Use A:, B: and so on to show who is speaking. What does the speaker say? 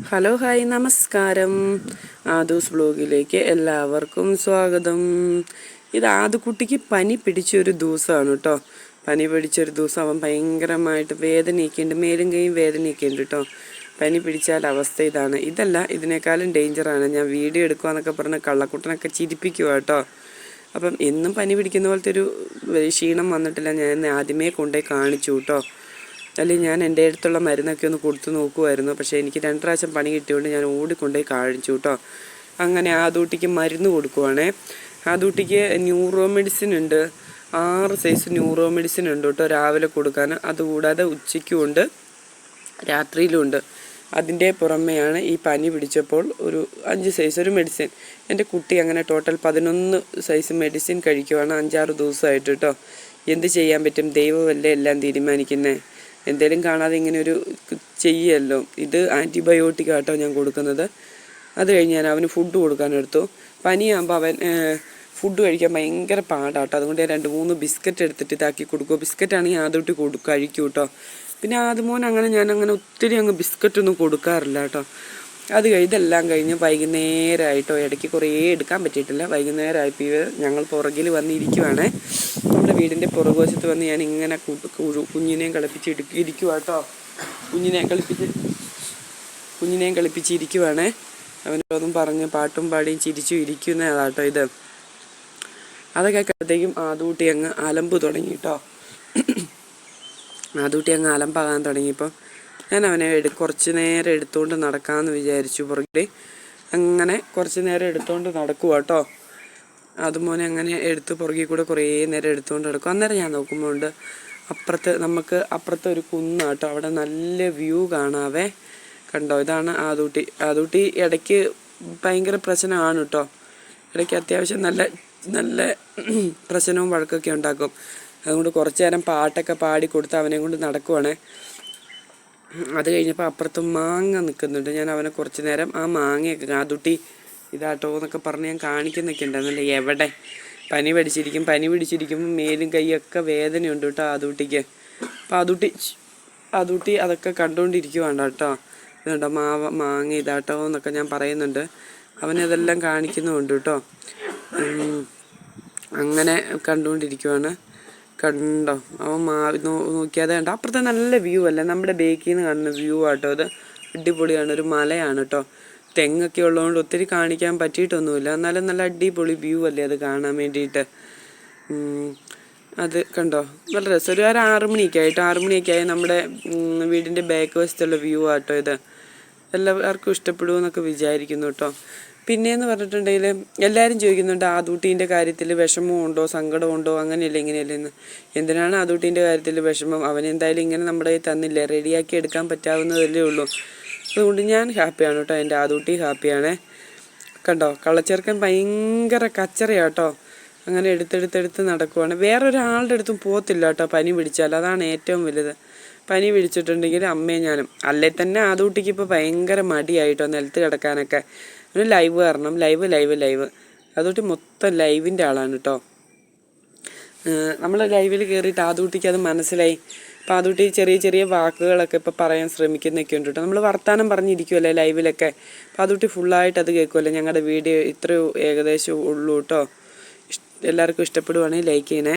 A: Hello hi നമസ്കാരം. ആദൂസ് ബ്ലോഗിലേക്ക് എല്ലാവർക്കും സ്വാഗതം. ഇത് ആദുക്കുട്ടിക്ക് പനി പിടിച്ചൊരു ദിവസമാണ് കേട്ടോ. പനി പിടിച്ചൊരു ദിവസം അവൻ ഭയങ്കരമായിട്ട് വേദനയൊക്കെയുണ്ട് മേലും കൈയും വേദനയൊക്കെയുണ്ട് കേട്ടോ. പനി പിടിച്ചാൽ അവസ്ഥ ഇതാണ്. ഇതല്ല ഇതിനേക്കാളും ഡേഞ്ചറാണ്. ഞാൻ വീഡിയോ എടുക്കുക എന്നൊക്കെ പറഞ്ഞ് കള്ളക്കുട്ടനൊക്കെ ചിരിപ്പിക്കുക കേട്ടോ. അപ്പം എന്നും പനി പിടിക്കുന്ന പോലത്തെ ഒരു ക്ഷീണം വന്നിട്ടില്ല. ഞാൻ ആദ്യമേ കൊണ്ടുപോയി കാണിച്ചു കേട്ടോ. അല്ലെങ്കിൽ ഞാൻ എന്റെ അടുത്തുള്ള മരുന്നൊക്കെ ഒന്ന് കൊടുത്തു നോക്കുമായിരുന്നു പക്ഷേ എനിക്ക് രണ്ട് പ്രാവശ്യം പണി കിട്ടിയതുകൊണ്ട് ഞാൻ ഓടിക്കൊണ്ടുപോയി കാണിച്ചു കേട്ടോ അങ്ങനെ ആ ദൂട്ടിക്ക് മരുന്ന് കൊടുക്കുവാണേ. ആ ദൂട്ടിക്ക് ന്യൂറോ മെഡിസിൻ ഉണ്ട്. ആറ് സൈസ് ന്യൂറോ മെഡിസിൻ ഉണ്ട് കേട്ടോ രാവിലെ കൊടുക്കാൻ. അതുകൂടാതെ ഉച്ചയ്ക്കും ഉണ്ട് രാത്രിയിലും ഉണ്ട്. അതിന്റെ പുറമെയാണ് ഈ പനി പിടിച്ചപ്പോൾ ഒരു അഞ്ച് സൈസ് ഒരു മെഡിസിൻ. എന്റെ കുട്ടി അങ്ങനെ ടോട്ടൽ പതിനൊന്ന് സൈസ് മെഡിസിൻ കഴിക്കുവാണ് അഞ്ചാറ് ദിവസമായിട്ട് കേട്ടോ എന്ത് ചെയ്യാൻ പറ്റും? ദൈവമല്ലേ എല്ലാം തീരുമാനിക്കുന്നത് എന്തേലും കാണാതെ ഇങ്ങനെ ഒരു ചെയ്യല്ലോ. ഇത് ആന്റിബയോട്ടിക് ആട്ടോ ഞാൻ കൊടുക്കുന്നത്. അത് കഴിഞ്ഞ് ഞാൻ അവന് ഫുഡ് കൊടുക്കാനെടുത്തു പനിയാകുമ്പോൾ അവൻ ഫുഡ് കഴിക്കാൻ ഭയങ്കര പാടാട്ടോ. അതുകൊണ്ട് ഞാൻ രണ്ട് മൂന്ന് ബിസ്ക്കറ്റ് എടുത്തിട്ട് ഇതാക്കി കൊടുക്കും. ബിസ്ക്കറ്റാണെങ്കിൽ ആദ്യമായിട്ട് കൊടുക്കുക കഴിക്കും കേട്ടോ പിന്നെ ആദ്യമോൻ അങ്ങനെ ഞാൻ അങ്ങനെ ഒത്തിരി അങ്ങ് ബിസ്ക്കറ്റൊന്നും കൊടുക്കാറില്ല കേട്ടോ അത് കഴിഞ്ഞ് ഇതെല്ലാം കഴിഞ്ഞ് വൈകുന്നേരമായിട്ടോ ഇടയ്ക്ക് കുറേ എടുക്കാൻ പറ്റിയിട്ടില്ല. വൈകുന്നേരമായപ്പോൾ ഞങ്ങൾ പുറകിൽ വന്നിരിക്കുവാണേ. നമ്മുടെ വീടിന്റെ പുറകുവശത്ത് വന്ന് ഞാൻ ഇങ്ങനെ കുഞ്ഞിനെയും കളിപ്പിച്ച് എടുക്കുക കുഞ്ഞിനെയും കുഞ്ഞിനെ കളിപ്പിച്ച് കുഞ്ഞിനെയും കളിപ്പിച്ചിരിക്കുവാണേ അവനോടൊന്നും പറഞ്ഞ് പാട്ടും പാടിയും ചിരിച്ചു ഇരിക്കുന്നതാട്ടോ ഇത്. അതൊക്കെ കഴിയുമ്പോഴത്തേക്കും ആദൂട്ടി അങ്ങ് അലമ്പ് തുടങ്ങി കേട്ടോ ആദൂട്ടി അങ്ങ് അലമ്പാകാൻ തുടങ്ങിയപ്പോൾ ഞാൻ അവനെ എടു കുറച്ച് നേരം എടുത്തുകൊണ്ട് നടക്കാമെന്ന് വിചാരിച്ചു പുറകിൽ അങ്ങനെ കുറച്ച് നേരം എടുത്തുകൊണ്ട് നടക്കുക കേട്ടോ അതുപോലെ അങ്ങനെ എടുത്ത് പുറകിൽ കൂടെ കുറേ നേരം എടുത്തുകൊണ്ട് നടക്കും. അന്നേരം ഞാൻ നോക്കുമ്പോൾ ഉണ്ട് അപ്പുറത്ത് നമുക്ക് അപ്പുറത്തെ ഒരു കുന്നാട്ടോ അവിടെ നല്ല വ്യൂ കാണാവേ. കണ്ടോ? ഇതാണ് ആദൂട്ടി. ആദൂട്ടി ഇടയ്ക്ക് ഭയങ്കര പ്രശ്നമാണ് കേട്ടോ ഇടയ്ക്ക് അത്യാവശ്യം നല്ല നല്ല പ്രശ്നവും വഴക്കൊക്കെ ഉണ്ടാക്കും. അതുകൊണ്ട് കുറച്ച് നേരം പാട്ടൊക്കെ പാടി കൊടുത്ത് അവനെ കൊണ്ട് നടക്കുവാണേ. അത് കഴിഞ്ഞപ്പോൾ അപ്പുറത്ത് മാങ്ങ നിൽക്കുന്നുണ്ട് ഞാൻ അവനെ കുറച്ച് നേരം ആ മാങ്ങയൊക്കെ കാതുട്ടി ഇതാട്ടോ എന്നൊക്കെ പറഞ്ഞ് ഞാൻ കാണിക്കുന്നൊക്കെ ഉണ്ടായിരുന്നല്ലേ എവിടെ? പനി പിടിച്ചിരിക്കും പനി പിടിച്ചിരിക്കുമ്പോൾ മേലും കൈയൊക്കെ വേദനയുണ്ട് കേട്ടോ ആദൂട്ടിക്ക് അപ്പം ആദൂട്ടി ആദൂട്ടി അതൊക്കെ കണ്ടുകൊണ്ടിരിക്കുവാണ് കേട്ടോ. ഇതുണ്ടോ മാവ മാങ്ങ ഇതാട്ടോ എന്നൊക്കെ ഞാൻ പറയുന്നുണ്ട്. അവനതെല്ലാം കാണിക്കുന്നുമുണ്ട് കേട്ടോ. അങ്ങനെ കണ്ടുകൊണ്ടിരിക്കുവാണ് കണ്ടോ? അവൻ മാവി നോക്കിയാതെ കണ്ടോ? അപ്പുറത്തെ നല്ല വ്യൂ അല്ലേ? നമ്മുടെ ബേക്കിൽ നിന്ന് കാണുന്ന വ്യൂ ആട്ടോ അത് അടിപൊളിയാണ്. ഒരു മലയാണ് കേട്ടോ തെങ്ങൊക്കെ ഉള്ളതുകൊണ്ട് ഒത്തിരി കാണിക്കാൻ പറ്റിയിട്ടൊന്നുമില്ല. എന്നാലും നല്ല അടിപൊളി വ്യൂ അല്ലേ അത് കാണാൻ വേണ്ടിയിട്ട്. അത് കണ്ടോ? നല്ല രസം. ഒരു ആറ് മണിയൊക്കെ ആയിട്ട് ആറ് മണിയൊക്കെ ആയി നമ്മുടെ വീടിന്റെ ബാക്ക് വശത്തുള്ള വ്യൂ ആട്ടോ ഇത്. എല്ലാവർക്കും ഇഷ്ടപ്പെടുമെന്നൊക്കെ വിചാരിക്കുന്നു കേട്ടോ പിന്നെയെന്ന് പറഞ്ഞിട്ടുണ്ടെങ്കിൽ എല്ലാവരും ചോദിക്കുന്നുണ്ട് ആദൂട്ടീന്റെ കാര്യത്തിൽ വിഷമമുണ്ടോ സങ്കടമുണ്ടോ അങ്ങനെയല്ല ഇങ്ങനെയല്ല എന്ന്. എന്തിനാണ് ആദൂട്ടീന്റെ കാര്യത്തിൽ വിഷമം? അവൻ എന്തായാലും ഇങ്ങനെ നമ്മുടെ തന്നില്ല? റെഡിയാക്കി എടുക്കാൻ പറ്റാവുന്നതല്ലേ ഉള്ളൂ. അതുകൊണ്ട് ഞാൻ ഹാപ്പിയാണ് കേട്ടോ. എന്റെ ആദൂട്ടി ഹാപ്പിയാണ്. കണ്ടോ? കള്ളച്ചെറുക്കൻ ഭയങ്കര കച്ചറയാട്ടോ അങ്ങനെ എടുത്തെടുത്തെടുത്ത് നടക്കുവാണ്. വേറൊരാളുടെ അടുത്തും പോകത്തില്ല കേട്ടോ പനി പിടിച്ചാൽ അതാണ് ഏറ്റവും വലുത്. പനി പിടിച്ചിട്ടുണ്ടെങ്കിൽ അമ്മയും ഞാനും. അല്ലേ തന്നെ ആദൂട്ടിക്ക് ഇപ്പോൾ ഭയങ്കര മടിയായിട്ടോ നിലത്ത് കിടക്കാനൊക്കെ. ഒരു ലൈവ് കാരണം ലൈവ് ലൈവ് ലൈവ് അതുകൊണ്ട് മൊത്തം ലൈവിന്റെ ആളാണ് കേട്ടോ നമ്മൾ ലൈവിൽ കയറിയിട്ട് ആദ്യൂട്ടിക്ക് അത് മനസ്സിലായി. അപ്പോൾ അതുകൊണ്ട് ചെറിയ ചെറിയ വാക്കുകളൊക്കെ ഇപ്പോൾ പറയാൻ ശ്രമിക്കുന്നൊക്കെ ഉണ്ട് കേട്ടോ നമ്മൾ വർത്തമാനം പറഞ്ഞിരിക്കുമല്ലേ ലൈവിലൊക്കെ അപ്പോൾ അതുകൊണ്ട് ഫുള്ളായിട്ട് അത് കേൾക്കുമല്ലേ ഞങ്ങളുടെ വീഡിയോ ഇത്രയും ഏകദേശം ഉള്ളൂ കേട്ടോ എല്ലാവർക്കും ഇഷ്ടപ്പെടുവാണെങ്കിൽ ലൈക്ക് ചെയ്യണേ.